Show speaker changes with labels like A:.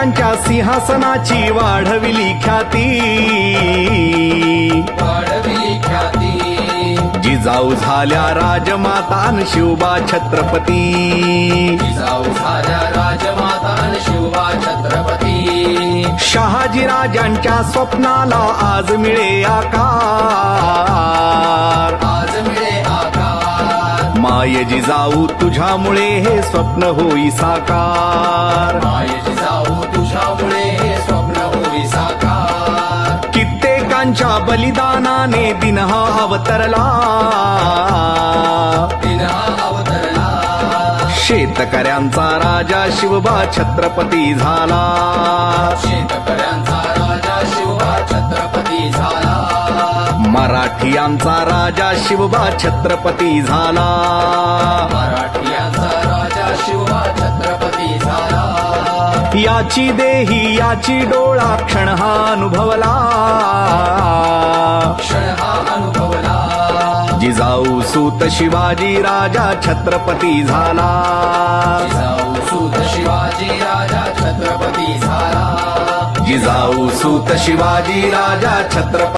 A: त्यांच्या सिंहासनाची वाढविली ख्याती.
B: वाढविली ख्याती.
A: जिजाऊ झाल्या राजमातान शिवबा छत्रपती.
B: जिजाऊ झाल्या राजमाता आणि शिवबा छत्रपती.
A: शहाजी राजांच्या स्वप्नाला आज मिळे आकार.
B: आज मिळे आकार.
A: माय जिजाऊ तुझ्यामुळे हे स्वप्न होई साकार.
B: माय जिजाऊ
A: कित्येकांच्या बलिदानाने दिन हा अवतरला. शेतकऱ्यांचा राजा शिवबा छत्रपती झाला.
B: शेतकऱ्यांचा राजा शिवबा छत्रपती झाला.
A: मराठियांचा राजा शिवबा छत्रपती झाला.
B: मराठियांचा राजा शिवबा छत्रपती झाला.
A: याची देही याची डोळा
B: क्षण हा अनुभवला.
A: जिजाऊ सूत शिवाजी राजा छत्रपती झाला.
B: जिजाऊ सूत शिवाजी राजा छत्रपती झाला.
A: जिजाऊ सूत शिवाजी राजा छत्रपती